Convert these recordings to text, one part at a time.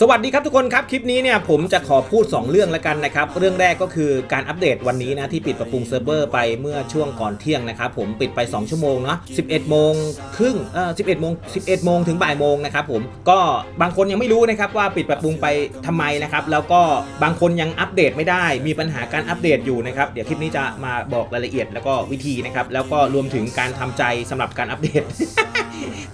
สวัสดีครับทุกคนครับ คลิปนี้เนี่ยผมจะขอพูด 2 เรื่องแล้วกันนะครับ เรื่องแรกก็คือการอัปเดตวันนี้นะที่ปิดปรับปรุงเซิร์ฟเวอร์ไปเมื่อช่วงก่อนเที่ยงนะครับผมปิดไป 2 ชั่วโมงเนาะ11 โมงครึ่งเอ่อ11โมง11 โมงถึงบ่ายโมงนะครับผมก็บางคนยังไม่รู้นะครับว่าปิดปรับปรุงไปทำไมนะครับแล้วก็บางคนยังอัปเดตไม่ได้ มีปัญหาการอัปเดตอยู่นะครับเดี๋ยวคลิปนี้จะมาบอกรายละเอียดแล้วก็วิธีนะครับแล้วก็รวมถึงการทำใจสำหรับการอัปเดต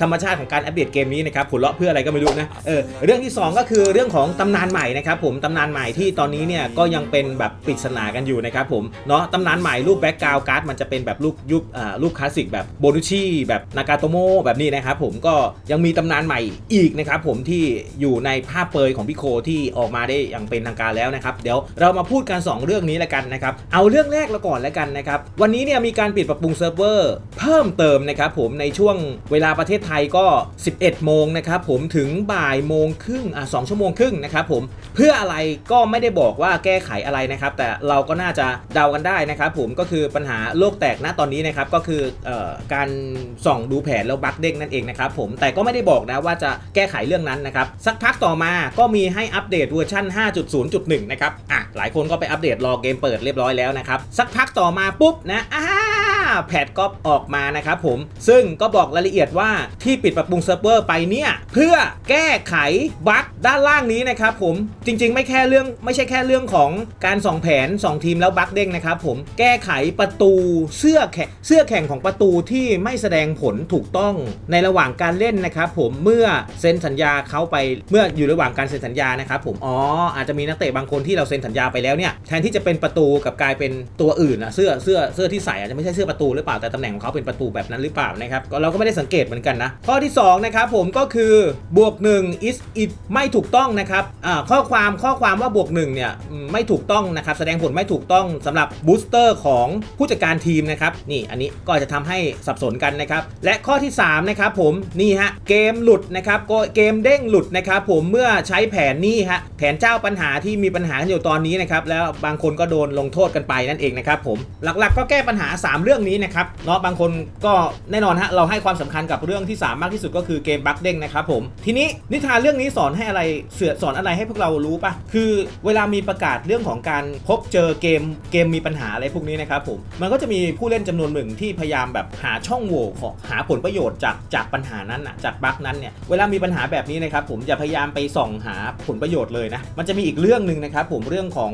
ธรรมชาติของการอัปเดตเกมนี้นะครับผลเลาะเพื่ออะไรก็ไม่รู้นะเออเรื่องที่ 2 ก็คือเรื่องของตำนานใหม่นะครับผมตำนานใหม่ที่ตอนนี้เนี่ยก็ยังเป็นแบบปริศนากันอยู่นะครับผมเนาะตำนานใหม่รูปแบ็กกราวการ์ดมันจะเป็นแบบรูปยุคอ่ารูปคลาสสิกแบบโบนุชิแบบนากาโตโมแบบนี้นะครับผมก็ยังมีตำนานใหม่อีกนะครับผมที่อยู่ในภาพเปยของพี่โคที่ออกมาได้อย่างเป็นทางการแล้วนะครับเดี๋ยวเรามาพูดกัน 2 เรื่องนี้แล้วกันนะครับเอาเรื่องแรกล้วก่อนแล้วกันนะครับวันนี้เนี่ยมีการปิดปรับปรุงเซิร์ฟเวอร์เพิ่มเติมนะครับผมในช่วงเวลาปประเทศไทยก็ 11 โมงนะครับผมถึงบ่ายโมงครึ่งอะ2ชั่วโมงครึ่งนะครับผมเพื่ออะไรก็ไม่ได้บอกว่าแก้ไขอะไรนะครับ แต่เราก็น่าจะเดากันได้นะครับผมก็คือปัญหาโลกแตกณตอนนี้นะครับก็คือออการส่องดูแผนแล้วบั๊กเด้งนั่นเองนะครับผมแต่ก็ไม่ได้บอกนะว่าจะแก้ไขเรื่องนั้นนะครับสักพักต่อมาก็มีให้อัปเดตเวอร์ชัน5.0.1 นะครับอะหลายคนก็ไปอัปเดตรอเกมเปิดเรียบร้อยแล้วนะครับสักพักต่อมาปุ๊บนะอ่า แพทก็ออกมานะครับผม ซึ่งก็บอกรายละเอียดว่าที่ปิดปรับปรุงเซิร์ฟเวอร์ไปเนี่ย เพื่อแก้ไขบั๊กด้านล่างนี้นะครับผมจริง ๆ ไม่แค่เรื่องไม่ใช่แค่เรื่องของการส่องแผน 2 ทีมแล้วบั๊กเด้งนะครับผมแก้ไขประตูเสื้อแข่งเสื้อแข่งของประตูที่ไม่แสดงผลถูกต้องในระหว่างการเล่นนะครับผมเมื่อเซ็นสัญญาเขาไปเมื่ออยู่ระหว่างการเซ็นสัญญานะครับผมอ๋ออาจจะมีนักเตะบางคนที่เราเซ็นสัญญาไปแล้วเนี่ยแทนที่จะเป็นประตูกับกลายเป็นตัวอื่นอะเสื้อเสื้อเสื้อที่ใส่อาจจะไม่ใช่เสื้อประตูหรือเปล่าแต่ตำแหน่งของเขาเป็นประตูแบบนั้นหรือเปล่านะครับก็เราก็ไม่ได้สังเกตเหมือนกันนะข้อที่2นะครับผมก็คือบวก1 is it ไม่ถูกต้องนะครับข้อความข้อความว่าบวก1เนี่ยไม่ถูกต้องนะครับแสดงผลไม่ถูกต้องสำหรับบูสเตอร์ของผู้จัดการทีมนะครับนี่อันนี้ก็จะทำให้สับสนกันนะครับและข้อที่3นะครับผมนี่ฮะเกมหลุดนะครับก็เกมเด้งหลุดนะครับผมเมื่อใช้แผนนี่ฮะแผนเจ้าปัญหาที่มีปัญหาอยู่ตอนนี้นะครับแล้วบางคนก็โดนลงโทษกันไปนั่นเองนะครับผมหลักๆ ก็แก้ปัญหา 3 เรื่องนี้นะครับเนาะบางคนก็แน่นอนฮะเราให้ความสำคัญกับเรื่องที่3มากที่สุดก็คือเกมบั๊กเด้งนะครับผมทีนี้นิทานเรื่องนี้สอนให้อะไรเสือสอนอะไรให้พวกเรารู้ปะคือเวลามีประกาศเรื่องของการพบเจอเกมเกมมีปัญหาอะไรพวกนี้นะครับผมมันก็จะมีผู้เล่นจำนวนหนึ่งที่พยายามแบบหาช่องโหว่ของหาผลประโยชน์จากจากปัญหานั้นอะจากบั๊กนั้นเนี่ยเวลามีปัญหาแบบนี้นะครับผมอย่าพยายามไปส่องหาผลประโยชน์เลยนะมันจะมีอีกเรื่องหนึ่งนะครับผมเรื่องของ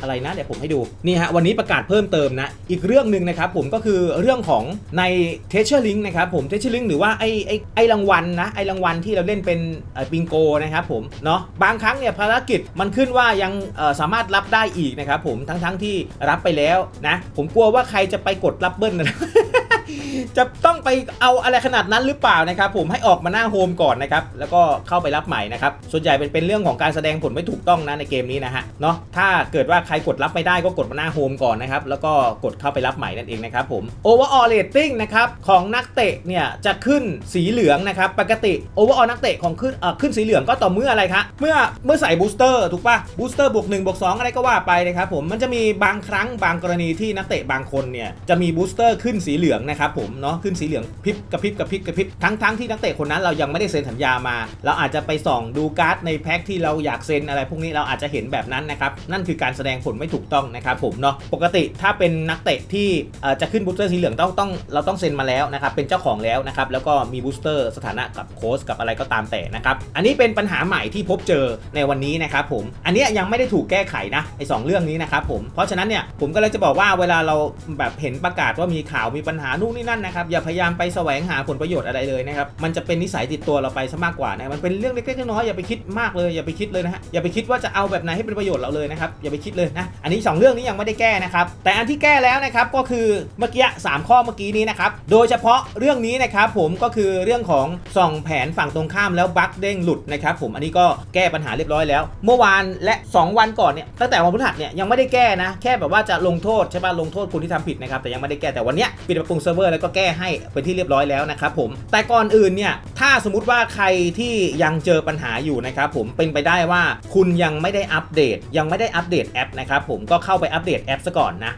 อะไรนะเดี๋ยวผมให้ดูนี่ฮะวันนี้ประกาศเพิ่มเติมนะ อีกเรื่องหนึ่งนะครับผมก็คือเรื่องของในเทเชอร์ลิงนะครับผมเทเชอร์ลิงหรือว่าไอไอไอรางวัลนะไอรางวัลที่เราเล่นเป็นบิงโกนะครับผมเนาะบางครั้งเนี่ยภารกิจมันขึ้นว่ายังสามารถรับได้อีกนะครับผมทั้งทั้งที่รับไปแล้วนะผมกลัวว่าใครจะไปกดรับเบิ้ลนะ จะต้องไปเอาอะไรขนาดนั้นหรือเปล่านะครับ ผมให้ออกมาหน้าโฮมก่อนนะครับ แล้วก็เข้าไปรับใหม่นะครับ ส่วนใหญ่เป็นเป็นเรื่องของการแสดงผลไม่ถูกต้องนะในเกมนี้นะฮะ เนาะถ้าเกิดว่าใครกดรับไม่ได้ก็กดมาหน้าโฮมก่อนนะครับ แล้วก็กดเข้าไปรับใหม่นั่นเองนะครับผม overall rating นะครับของนักเตะเนี่ยจะขึ้นสีเหลืองนะครับ ปกติ overall นักเตะของขึ้นเอ่อขึ้นสีเหลืองก็ต่อเมื่ออะไรคะเมื่อเมื่อใส่บูสเตอร์ถูกปะบูสเตอร์บวก1บวก2อะไรก็ว่าไปนะครับผมมันจะมีบางครั้งบางกรณีที่นักเตะบางคนเนี่ยจะมีบูสเตอร์ขึ้นสีเหลืองนะครับผมเนาะขึ้นสีเหลืองพริบกระพริบกระพริบกระพริบทั้งทั้งที่นักเตะคนนั้นเรายังไม่ได้เซ็นสัญญามา เราอาจจะไปส่องดูการ์ดในแพ็คที่เราอยากเซ็นอะไรพวกนี้เราอาจจะเห็นแบบนั้นนะครับนั่นคือการแสดงผลไม่ถูกต้องนะครับผมเนาะปกติถ้าเป็นนักเตะที่จะขึ้นบูสเตอร์สีเหลืองต้องต้องเราต้องเซ็นมาแล้วนะครับเป็นเจ้าของแล้วนะครับแล้วก็มีบูสเตอร์สถานะกับโค้ชกับอะไรก็ตามแต่นะครับอันนี้เป็นปัญหาใหม่ที่พบเจอในวันนี้นะครับผมอันนี้ยังไม่ได้ถูกแก้ไขนะไอ้สองเรื่องนี้นะครับผมเพราะฉะนั้นเนี่ยผมก็เลยจะบอกว่าเวลาเราแบบเห็นประกาศว่ามีข่าวมีปัญหานู่นนี่นั่นนะครับอย่าพยายามไปแสวงหาผลประโยชน์อะไรเลยนะครับมันจะเป็นนิสัยติดตัวเราไปซะมากกว่านะมันเป็นเรื่องเล็กๆน้อยๆอย่าไปคิดมากเลยอย่าไปคิดเลยนะฮะอย่าไปคิดว่าจะเอาแบบไหนให้เป็นประโยชน์เราเลยนะครับอย่าไปคิดเลยนะอันนี้สองเรื่องนี้ยังไม่ได้แก้นะครับแต่อันที่แก้แล้วนะครับก็คือเมื่อกี้สามข้อเมื่อกี้นี้นะครับโดยเฉพาะเรื่องนี้นะครับผมก็คือเรื่องของส่องแผนฝั่งตรงข้ามแล้วบั๊กเด้งหลุดนะครับผมอันนี้ก็แก้ปัญหาเรียบร้อยแล้ว เมื่อวานและ 2 วันก่อนเนี่ยตั้งแต่วันพฤหัสเนี่ยยังไม่ได้แก้นะแค่แบบว่าจะลงโทษใช่ป่ะลงโทษคนที่ทำผิดนะครับแต่ยังไม่ได้แก้แต่วันเนี้ยปิดปรับปรุงเซิร์ฟเวอร์แล้วก็แก้ให้เป็นที่เรียบร้อยแล้วนะครับผมแต่ก่อนอื่นเนี่ยถ้าสมมติว่าใครที่ยังเจอปัญหาอยู่นะครับผมเป็นไปได้ว่าคุณยังไม่ได้อัปเดต ยังไม่ได้อัปเดตแอปนะครับผมก็เข้าไปอัปเดตแอปซะก่อนนะ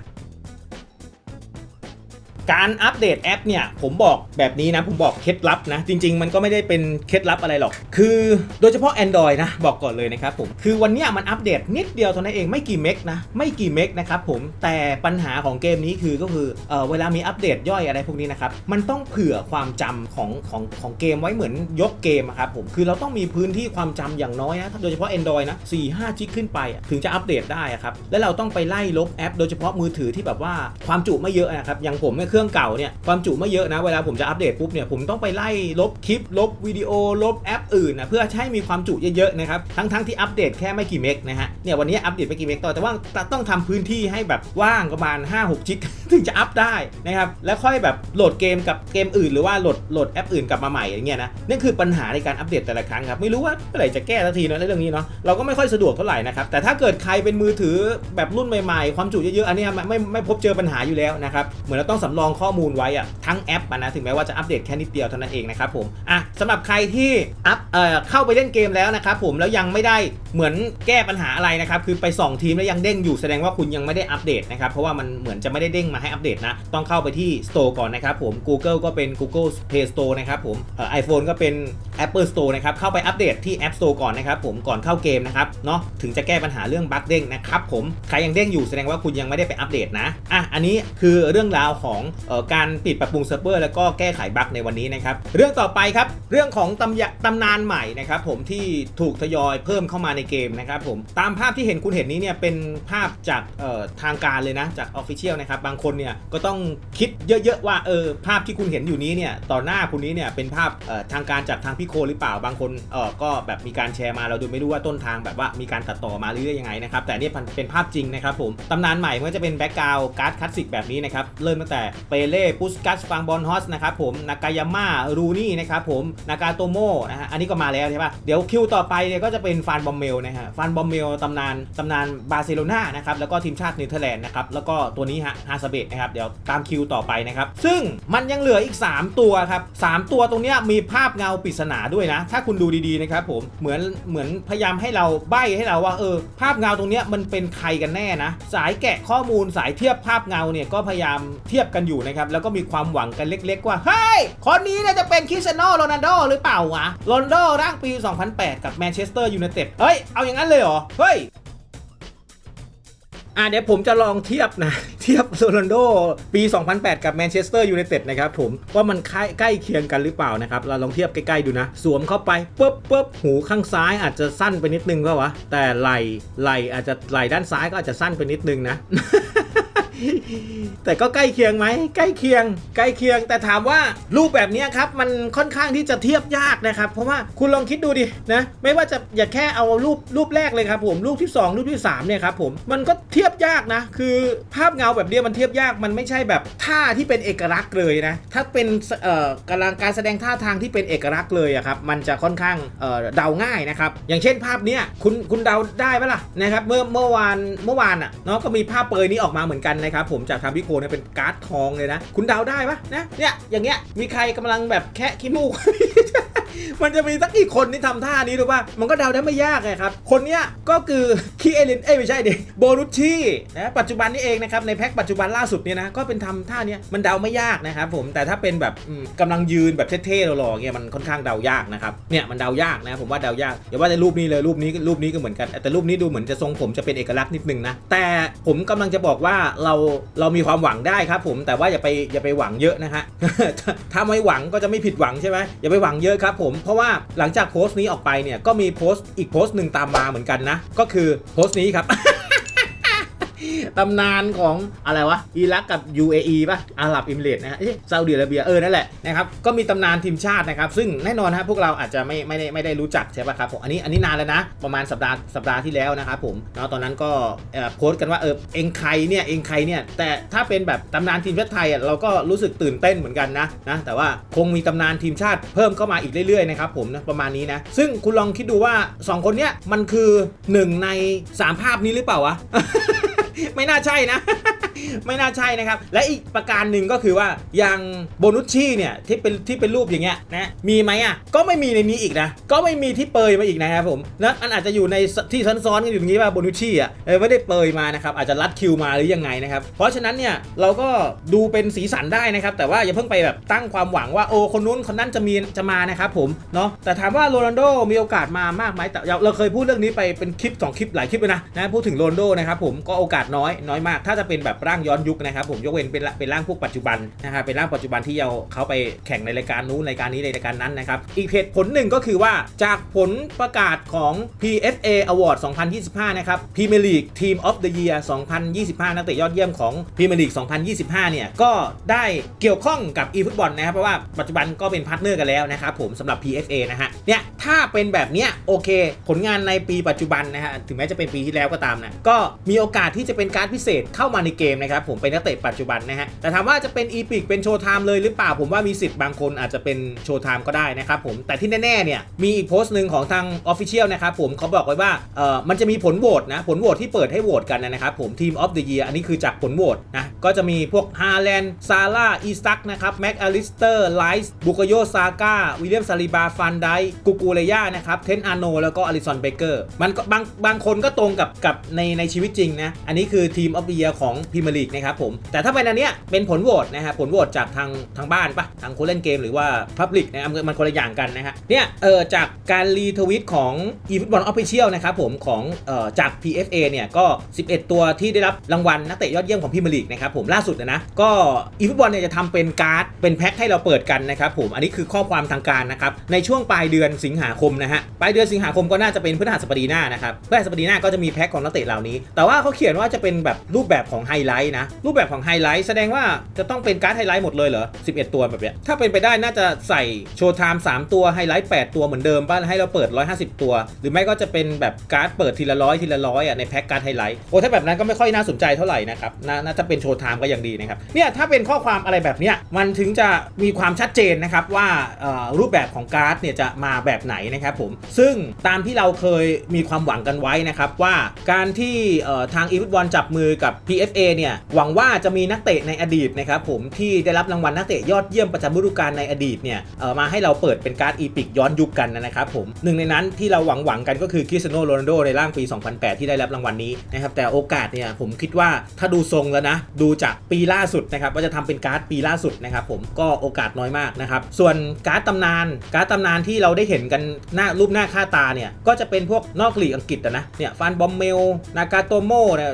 การอัปเดตแอปเนี่ยผมบอกแบบนี้นะผมบอกเคล็ดลับนะ จริง ๆ มันก็ไม่ได้เป็นเคล็ดลับอะไรหรอก คือโดยเฉพาะ Android นะ บอกก่อนเลยนะครับผม คือวันนี้มันอัปเดตนิดเดียวเท่านั้นเองไม่กี่เมกนะ ไม่กี่เมกนะครับผมแต่ปัญหาของเกมนี้คือก็คือเออเวลามีอัปเดตย่อยอะไรพวกนี้นะครับ มันต้องเผื่อความจำของของของเกมไว้เหมือนยกเกมครับผมคือเราต้องมีพื้นที่ความจำอย่างน้อยนะโดยเฉพาะ Android นะ4 5จิกขึ้นไปถึงจะอัปเดตได้ครับแล้วเราต้องไปไล่ลบแอป โดยเฉพาะมือถือที่แบบว่าความจุไม่เยอะนะครับอย่างผมเนี่ยเครื่องเก่าเนี่ยความจุไม่เยอะนะ เวลาผมจะอัปเดตปุ๊บเนี่ยผมต้องไปไล่ลบคลิป ลบวิดีโอ ลบแอปอื่นนะเพื่อให้มีความจุเยอะๆนะครับทั้งๆทที่อัปเดตแค่ไม่กี่เมกนะฮะเนี่ยวันนี้อัปเดตไม่กี่เมกต่อแต่ว่าต้องทำพื้นที่ให้แบบว่างประมาณ 5-6จิกถึงจะอัพได้นะครับแล้วค่อยแบบโหลดเกมกับเกมอื่น หรือว่าโหลดโหลดแอปอื่นกลับมาใหม่อย่างเงี้ยนะนั่คือปัญหาในการอัปเดตแต่ละครั้งครับไม่รู้ว่าเมื่อไหร่จะแก้สักทีเนะเรื่องนี้เนาะเราก็ไม่ค่อยสะดวกเท่าไหร่นะครับแต่ถ้าเกิดใครเป็นมือถือแบบรุ่นใหม่ๆ ความจุเยอะๆอันนี้ไม่ไม่พบเจอปัญหาอยู่แล้วนะครับเหมือนเราต้องสำรองข้อมูลไว้อะทั้งแอปนะถึงแม้ว่าจะอัปเดตแค่นิดเดียวเท่านั้นเองนะครับผมอะสำหรับใครที่อัพเอ่อเข้าไปเล่นเกมแล้วนะครับผมแล้วยังไม่ได้เหมือนแก้ปัญหาอะไรนะครับคือไปส่องทีมแล้วยังเด้งอยู่แสดงว่าคุณยังไม่ได้อัปเดตนะครับเพราะว่ามันเหมือนจะไม่ได้เด้งมาให้อัปเดตนะต้องเข้าไปที่ Store ก่อนนะครับผม Google ก็เป็น Google Play Store นะครับผมเอ่อ iPhone ก็เป็น Apple Store นะครับเข้าไปอัปเดตที่ App Store ก่อนนะครับผมก่อนเข้าเกมนะครับเนาะถึงจะแก้ปัญหาเรื่องบั๊กเด้งนะครับผมใครยังเด้งอยู่แสดงว่าคุณยังไม่ได้ไปอัปเดตนะอะอันนี้คือเรื่องราวของการปิดปรับปรุงเซิร์ฟเวอร์แล้วก็แก้ไขบั๊กในวันนี้นะครับ เรื่องต่อไปครับ เรื่องของตำยตำนานใหม่นะครับผมที่ถูกทยอยเพิ่มเข้ามาในเกมนะครับผมตามภาพที่เห็นคุณเห็นนี้เนี่ยเป็นภาพจากทางการเลยนะจาก Official นะครับบางคนเนี่ยก็ต้องคิดเยอะๆว่าเออภาพที่คุณเห็นอยู่นี้เนี่ยต่อหน้าคุณนี้เนี่ยเป็นภาพทางการจากทางพี่โคหรือเปล่าบางคนเออก็แบบมีการแชร์มาเราดยไม่รู้ว่าต้นทางแบบว่ามีการตัดต่อมาหรือยังไงนะครับแต่นี่เป็นภาพจริงนะครับผมตำนานใหม่มันก็จะเป็นแบ็กกราวด์การ์ดคลาสสิกแบบนี้นะครับเริ่มตั้งแต่เปเล่ปุสกัสฟังบอลฮอสนะครับผมนากายาม่ารูนี่นะครับผมนากาโตโมนะฮะอันนี้ก็มาแล้วใช่ปะเดี๋ยวคิวต่อไปเนี่ยก็จะเป็นฟานบอมเมลนะฮะฟานบอมเมลตำนานตำนานบาร์เซโลนานะครับแล้วก็ทีมชาติเนเธอร์แลนด์นะครับแล้วก็ตัวนี้ฮะฮาซาเบตนะครับเดี๋ยวตามคิวต่อไปนะครับซึ่งมันยังเหลืออีก 3 ตัวครับ3ตัวตรงเนี้ยมีภาพเงาปริศนาด้วยนะ ถ้าคุณดูดีๆนะครับผมเหมือนเหมือนพยายามให้เราใบ้ให้เราว่าเออภาพเงาตรงเนี้ยมันเป็นใครกันแน่นะสายแกะข้อมูลสายเทียบภาพเงาเนี่ยก็พยายามเทียบกันอยู่นะครับ แล้วก็มีความหวังกันเล็ก ๆ ว่า เฮ้ย คนนี้เนี่ยจะเป็นคริสเตียโนโรนัลโดหรือเปล่าวะโรนัลโดร่างปี 2008 กับแมนเชสเตอร์ยูไนเต็ดเฮ้ย เอาอย่างนั้นเลยเหรอ เฮ้ยอะเดี๋ยวผมจะลองเทียบนะ เทียบโรนัลโดปี 2008 กับแมนเชสเตอร์ยูไนเต็ดนะครับผมว่ามันใกล้ใกล้เคียงกันหรือเปล่านะครับ เราลองเทียบใกล้ ๆ ดูนะ สวมเข้าไปปุ๊บปุ๊บหูข้างซ้ายอาจจะสั้นไปนิดนึงก็วะ แต่ไหลไหลอาจจะไหลด้านซ้ายก็อาจจะสั้นไปนิดนึงนะ แต่ก็ใกล้เคียงไหมใกล้เคียง ใกล้เคียง แต่ถามว่ารูปแบบนี้ครับมันค่อนข้างที่จะเทียบยากนะครับ เพราะว่าคุณลองคิดดูดินะไม่ว่าจะอย่าแค่เอารูปรูปแรกเลยครับผมรูปที่ 2 รูปที่3เนี่ยครับผมมันก็เทียบยากนะ คือภาพเงาแบบเนี้ยมันเทียบยากมันไม่ใช่แบบท่าที่เป็นเอกลักษณ์เลยนะถ้าเป็นเอ่อกำลังการแสดงท่าทางที่เป็นเอกลักษณ์เลยอะครับมันจะค่อนข้างเอ่อเดาง่ายนะครับอย่างเช่นภาพเนี้ยคุณคุณเดาได้ไหมล่ะนะครับเมื่อเมื่อวานเมื่อวานอะเนาะก็มีภาพเปยนี้ออกมาเหมือนกันนะครับผมจากทางพี่โคเนี่ยเป็นการ์ดทองเลยนะ คุณเดาได้ปะนะเนี่ยอย่างเงี้ยมีใครกำลังแบบแค่ขี้มูก มันจะมีสักกี่คนที่ทำท่านี้หรือว่ามันก็เดาได้ไม่ยากไงครับ คนเนี้ยก็คือคีเอลินเอ้ไม่ใช่ดิโบรุชชี่นะปัจจุบันนี้เองนะครับในแพ็คปัจจุบันล่าสุดเนี่ยนะก็เป็นทำท่าเนี้ยมันเดาไม่ยากนะครับผมแต่ถ้าเป็นแบบอืมกำลังยืนแบบเท่ๆหล่อๆเงี้ยมันค่อนข้างเดายากนะครับเนี่ยมันเดายากนะผมว่าเดายากอย่าว่าแต่รูปนี้เลยรูปนี้รูปนี้ก็เหมือนกัน แต่รูปนี้ดูเหมือนจะทรงผมจะเป็นเอกลักษณ์นิดนึงนะแต่ผมกำลังจะบอกว่าเราเรามีความหวังได้ครับผมแต่ว่าอย่าไปอย่าไปหวังเยอะนะฮะ ถ้าไม่หวังก็จะไม่ผิดหวังใช่ไหมอย่าไปหวังเยอะครับผมเพราะว่าหลังจากโพสต์นี้ออกไปเนี่ยก็มีโพสต์อีกโพสต์หนึ่งตามมาเหมือนกันนะ ก็คือโพสต์นี้ครับ ตำนานของอะไรวะอิรักกับ UAE ป่ะอาหรับอิมเรตนะฮะซาอุดิอาระเบียเออนั่นแหละนะครับก็มีตำนานทีมชาตินะครับ ซึ่งแน่นอนฮะพวกเราอาจจะไม่ไม่ได้ไม่ได้รู้จักใช่ป่ะครับผมอันนี้อันนี้นานแล้วนะ ประมาณสัปดาห์สัปดาห์ที่แล้วนะครับผมเนาะตอนนั้นก็โพสต์กันว่าเออเองใครเนี่ยเองใครเนี่ยแต่ถ้าเป็นแบบตำนานทีมชาติไทยอะเราก็รู้สึกตื่นเต้นเหมือนกันนะนะแต่ว่าคงมีตำนานทีมชาติเพิ่มเข้ามาอีกเรื่อยๆนะครับผมนะประมาณนี้นะซึ่งคุณลองคิดดูว่าสองคนเนี้ยมันคือหนึ่งในสามภาพนี้หรือเปล่าวะ ไม่น่าใช่นะ ไม่น่าใช่นะครับ และอีกประการหนึ่งก็คือว่าอย่างโบนุชชี่เนี่ยที่เป็นที่เป็นรูปอย่างเงี้ยนะมีไหมอะก็ไม่มีในนี้อีกนะ ก็ไม่มีที่เปยมาอีกนะครับผมนะอันอาจจะอยู่ในที่ซ้อนๆกันอยู่อย่างนี้ว่าโบนุชชี่อะไม่ได้เปยมานะครับอาจจะรัดคิวมาหรือยังไงนะครับเพราะฉะนั้นเนี่ยเราก็ดูเป็นสีสันได้นะครับ แต่ว่าอย่าเพิ่งไปแบบตั้งความหวังว่าโอ้คนนู้นคนนั้นจะมีจะมานะครับผมเนาะแต่ถามว่าโรนัลโดมีโอกาสมามากไหมแต่เราเคยพูดเรื่องนี้ไปเป็นคลิปสองคลิปหลายคลิปเลยนะนะพูดถึงโรนัลโดนะครับผมก็โอกาสน้อยน้อยมาก ถ้าจะเป็นแบบร่างย้อนยุคนะครับผมยกเว้นเป็นเป็นร่างพวกปัจจุบันนะครับเป็นร่างปัจจุบันที่เราเขาไปแข่งในรายการนู้นรายการนี้ในรายการนั้นนะครับอีกเหตุผลหนึ่งก็คือว่าจากผลประกาศของ PFA Award 2025 นะครับ Premier League Team of the Year 2025 นักเตะยอดเยี่ยมของ Premier League 2025 เนี่ย ก็ได้เกี่ยวข้องกับ eFootball นะครับ เพราะว่าปัจจุบันก็เป็นพาร์ทเนอร์กันแล้วนะครับผมสำหรับ PFA นะฮะ เนี่ย ถ้าเป็นแบบเนี้ยโอเค ผลงานในปีปัจจุบันนะฮะ ถึงแม้จะเป็นปีที่แล้วก็ตามนะ ก็มีโอกาสที่จะเป็นการดพิเศษเข้ามาในเกมนะครับผมเป็นนักเตะปัจจุบันนะฮะแต่ถามว่าจะเป็นอีพิกเป็นโชว์ไทม์เลยหรือเปล่าผมว่ามีสิทธิ์บางคนอาจจะเป็นโชว์ไทม์ก็ได้นะครับผมแต่ที่แน่ๆเนี่ยมีอีกโพสต์หนึ่งของทาง Official นะครับผมเขาบอกไว้ว่าเออมันจะมีผลโหวตนะผลโหวตที่เปิดให้โหวตกันนะครับผมทีมออฟเดอะเยียร์อันนี้คือจากผลโหวตนะก็จะมีพวกฮาแลนด์ซาร่าอีซักนะครับแม็กอลิสเตอร์ไลส์บุกโยซาก้าวิลเลียมซาลิบาฟันไดกูกูเลย่านะครับเทนอาโนแล้วก็อลิสันเบเกอร์มันก็บางบางคนก็ตรงกับกับในในชีวิตจริงนะอันนี้นี่คือทีมออฟเดียของพรีเมียร์ลีกนะครับผม แต่ถ้าเป็นอันเนี้ยเป็นผลโหวตนะฮะผลโหวตจากทางทางบ้านปะทางคนเล่นเกมหรือว่าพับลิกนะมันคนละอย่างกันนะฮะเนี่ยเออจากการรีทวิตของ eFootball Official นะครับผมของเอ่อจาก PFA เนี่ยก็ 11 ตัวที่ได้รับรางวัลนักเตะยอดเยี่ยมของพรีเมียร์ลีกนะครับผมล่าสุดนะนะก็ eFootball เนี่ยจะทำเป็นการ์ดเป็นแพ็คให้เราเปิดกันนะครับผมอันนี้คือข้อความทางการนะครับในช่วงปลายเดือนสิงหาคมนะฮะปลายเดือนสิงหาคมก็น่าจะเป็นพฤหัสบดีหน้านะครับพฤหัสบดีหน้าก็จะมีแพ็คของนักเตะเหล่านี้ แต่ว่าเขาเขียนว่าจะเป็นแบบรูปแบบของไฮไลท์นะ รูปแบบของไฮไลท์แสดงว่าจะต้องเป็นการ์ดไฮไลท์หมดเลยเหรอ 11 ตัวแบบเนี้ย ถ้าเป็นไปได้น่าจะใส่โชว์ไทม์3ตัวไฮไลท์8ตัวเหมือนเดิมบ้านให้เราเปิด 150 ตัว หรือไม่ก็จะเป็นแบบการ์ดเปิดทีละร้อยทีละร้อยอะในแพ็คการ์ดไฮไลท์โอ้ถ้าแบบนั้นก็ไม่ค่อยน่าสนใจเท่าไหร่นะครับน่าน่าจะเป็นโชว์ไทม์ก็ยังดีนะครับเนี่ยถ้าเป็นข้อความอะไรแบบเนี้ยมันถึงจะมีความชัดเจนนะครับว่ารูปแบบของการ์ดเนี่ยจะมาแบบไหนนะครับผมซึ่งตามที่เราเคยมีความหวังกันไว้นะครับว่าการที่ทางอีฟุตบอลจับมือกับ PFA เนี่ยหวังว่าจะมีนักเตะในอดีตนะครับผมที่ได้รับรางวัลนักเตะยอดเยี่ยมประจำฤดูกาลในอดีตเนี่ยเอ่อมาให้เราเปิดเป็นการ์ดอีพิกย้อนยุคกันนะครับผมหนึ่งในนั้นที่เราหวังหวังกันก็คือคริสเตียโนโรนัลโดในร่างปี 2008 ที่ได้รับรางวัลนี้นะครับแต่โอกาสเนี่ยผมคิดว่าถ้าดูทรงแล้วนะ ดูจากปีล่าสุดนะครับว่าจะทำเป็นการ์ดปีล่าสุดนะครับผมก็โอกาสน้อยมากนะครับส่วนการ์ดตำนานการ์ดตำนานที่เราได้เห็นกันหน้ารูปหน้าค่าตาเนี่ยก็จะเป็นพวกนอกลีกอังกฤษนะเนี่ยฟันบอมเมลนากาโตโมเนี่ย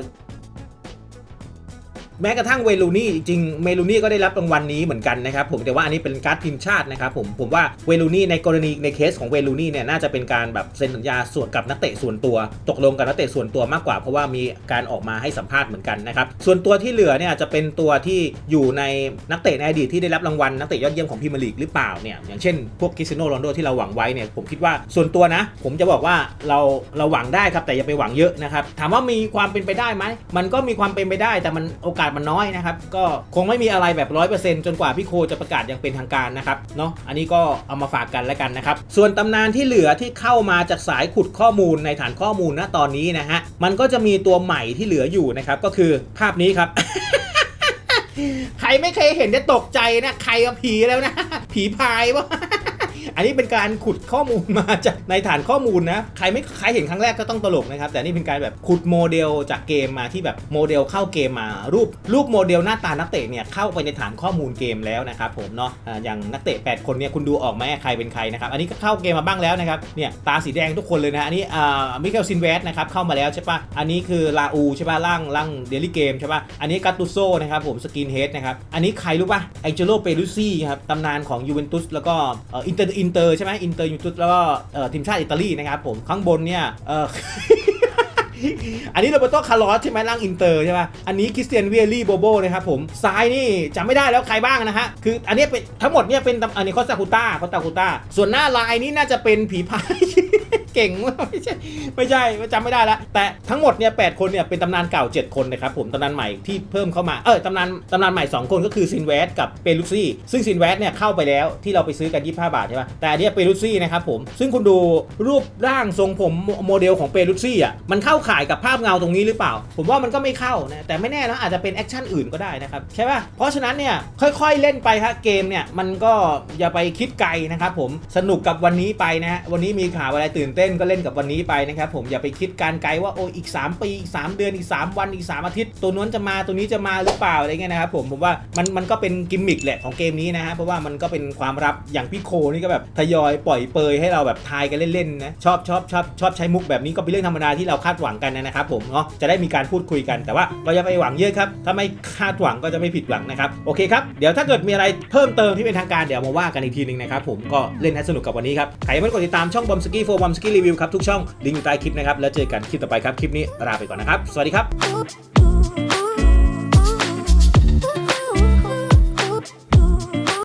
แม้กระทั่งเวลูนี่จริงเมลูนี่ก็ได้รับรางวัลนี้เหมือนกันนะครับผมแต่ว่าอันนี้เป็นการ์ดทีมชาตินะครับผมผมว่าเวลูนี่ในกรณีในเคสของเวลูนี่เนี่ยน่าจะเป็นการแบบเซ็นสัญญาส่วนกับนักเตะส่วนตัว ตกลงกับนักเตะส่วนตัวมากกว่า เพราะว่ามีการออกมาให้สัมภาษณ์เหมือนกันนะครับส่วนตัวที่เหลือเนี่ยจะเป็นตัวที่อยู่ในนักเตะในอดีตที่ได้รับรางวัลนักเตะยอดเยี่ยมของพรีเมียร์ลีกหรือเปล่าเนี่ยอย่างเช่นพวกคริสเตียโนโรนโดที่เราหวังไว้เนี่ยผมคิดว่าส่วนตัวนะ ผมจะบอกว่าเราเราหวังได้ครับแต่อย่าไปหวังเยอะนะครับถามว่ามีความเป็นไปได้ไหมมันก็มีความเป็นไปได้แต่มันโอกาสมันน้อยนะครับ ก็คงไม่มีอะไรแบบร้อยเปอร์เซ็นจนกว่าพี่โคจะประกาศอย่างเป็นทางการนะครับเนาะอันนี้ก็เอามาฝากกันแล้วกันนะครับ ส่วนตำนานที่เหลือที่เข้ามาจากสายขุดข้อมูลในฐานข้อมูลณตอนนี้นะฮะมันก็จะมีตัวใหม่ที่เหลืออยู่นะครับก็คือภาพนี้ครับใครไม่เคยเห็นจะตกใจนะ ใครกับผีแล้วนะ ผีพายวะ อันนี้เป็นการขุดข้อมูลมาจากในฐานข้อมูลนะ ใครไม่ใครเห็นครั้งแรกก็ต้องตลกนะครับ แต่นี่เป็นการแบบขุดโมเดลจากเกมมาที่แบบโมเดลเข้าเกมมารูปรูปโมเดลหน้าตานักเตะเนี่ยเข้าไปในฐานข้อมูลเกมแล้วนะครับผมเนาะอย่างนักเตะ 8 คนเนี่ยคุณดูออกไหมใครเป็นใครนะครับ อันนี้ก็เข้าเกมมาบ้างแล้วนะครับ เนี่ยตาสีแดงทุกคนเลยนะ อันนี้อ่ามิเกลซินเวสนะครับเข้ามาแล้วใช่ปะอันนี้คือลาอูใช่ปะร่างร่างเดลิเกมใช่ปะอันนี้กาตูโซนะครับผมสกินเฮดนะครับ อันนี้ใครรู้ปะไอเจโรเปรูซี่ครับตำนานของยูเวนตุสแล้วก็อินเตอร์อินเตอร์ใช่ไหมอินเตอร์ยูเวนตุสแล้วก็เอ่อทีมชาติอิตาลีนะครับผมข้างบนเนี่ยเอ่ออันนี้โรเบร์โตคาร์ลอสใช่ไหมร่างอินเตอร์ใช่ไหมอันนี้คริสเตียนเวียรี่โบโบนะครับผม ซ้ายนี่จำไม่ได้แล้วใครบ้างนะฮะ คืออันนี้เป็นทั้งหมดเนี่ยเป็นตำอันนี้คอสตาคูต้าคอสตาคูต้า ส่วนหน้าลายนี่น่าจะเป็นผีพาย เก่งไม่ใช่ไม่ใช่จำไม่ได้ละแต่ทั้งหมดเนี่ยแคนเนี่ยเป็นตำนานเก่า 7 คนนะครับผมตำนานใหม่ที่เพิ่มเข้ามาเออตำนานตำนานใหม่ 2 คนก็คือซินแวสกับเปรุซี่ซึ่งซินแวสเนี่ยเข้าไปแล้วที่เราไปซื้อกัน 25 บาทใช่ป่ะแต่อันนี้เปรุซี่นะครับผมซึ่งคุณดูรูปร่างทรงผมโมเดลของเปรุซี่อะมันเข้าข่ายกับภาพเงาตรงนี้หรือเปล่า ผมว่ามันก็ไม่เข้านะแต่ไม่แน่นะอาจจะเป็นแอคชั่นอื่นก็ได้นะครับใช่ป่ะเพราะฉะนั้นเนี่ยค่อยๆเล่นไปฮะเกมเนี่ยมันก็อย่าไปคิดไกลนะครับผมสนุกกับวันนี้ไปนะฮะวันนี้มีข่าวอะไรตื่นเต้นก็เล่นกับวันนี้ไปนะครับผมอย่าไปคิดการไกลว่าโอ้อีก 3 ปีอีก 3 เดือนอีก 3 วันอีก 3 อาทิตย์ ตัวนู้นจะมาตัวนี้จะมาหรือเปล่าอะไรเงี้ยนะครับผมผมว่ามันมันก็เป็นกิมมิคแหละของเกมนี้นะฮะเพราะว่ามันก็เป็นความลับอย่างพี่โคนี่ก็แบบทยอยปล่อยเปยให้เราแบบทายกันเล่นๆนะชอบชอบชอบชอบใช้มุกแบบนี้ก็เป็นเรื่องธรรมดาที่เราคาดหวังกันนะครับผมเนาะจะได้มีการพูดคุยกันแต่ว่าเราอย่าไปหวังเยอะครับถ้าไม่คาดหวังก็จะไม่ผิดหวังนะครับโอเคครับเดี๋ยวถ้าเกิดมีอะไรเพิ่มเติมที่เป็นทางการเดี๋ยวมาว่ากันอีกทีนึงนะครับผมก็เล่นให้สนุกกับวันนี้ครับใครไม่กดติดตามช่องบอมสกี้โฟบอมสกี้รีวิวครับทุกช่องลิงก์อยู่ใต้คลิปนะครับแล้วเจอกันคลิปต่อไปครับคลิปนี้ลาไปก่อนนะครับสวัสดีครับ